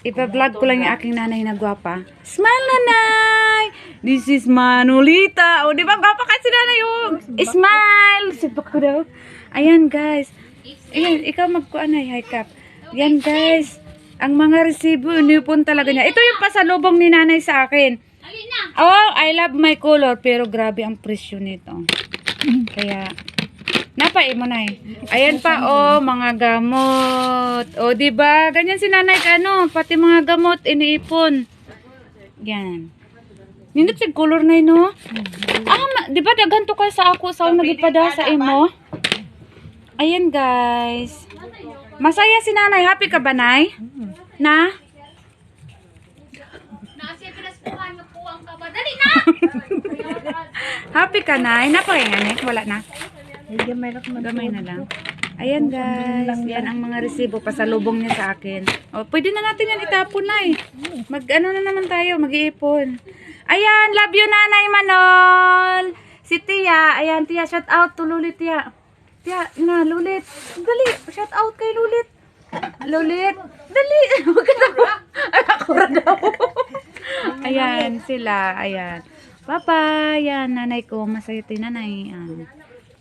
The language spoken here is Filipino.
Ipa-vlog ko lang yung aking nanay na gwapa. Smile, nanay! This is Manolita. O, di ba? Gwapa kasi nanay yung smile. Sipa ko daw. Ayan, guys. Ayan, ikaw magkuan ay high cap. Yan, guys. Ang mga resibo, inipon talaga niya. Ito yung pasalubong ni nanay sa akin. Oh, I love my color. Pero grabe ang presyo nito. Kaya, Napain mo na eh. Ayan pa, oh, mga gamot. O, di ba? Ganyan si nanay, ano, pati mga gamot, iniipon. Yan. Nindot si color na yun, no? Ah, di ba, daghan to ka sa ako sa nagipada sa imo? Ayan, guys. Masaya si nanay. Happy ka ba, nay? Na? Happy ka, nay? Napahinga, nay? Wala na? Gamay na lang. Ayan guys, yan ang mga resibo, pasalubong niya sa akin. O, pwede na natin yan itapon na eh. Mag, ano na naman tayo, mag-iipon. Ayan, love you nanay Manol. Si Tia, ayan Tia, shout out to Lulit Tia. Tia, na, Lulit. Dali, shout out kay Lulit. Lulit, dali. Huwag ka daw. Ay, ako daw. ayan, sila, ayan. Papa, yan, nanay ko, masaya ti nanay. Ayan.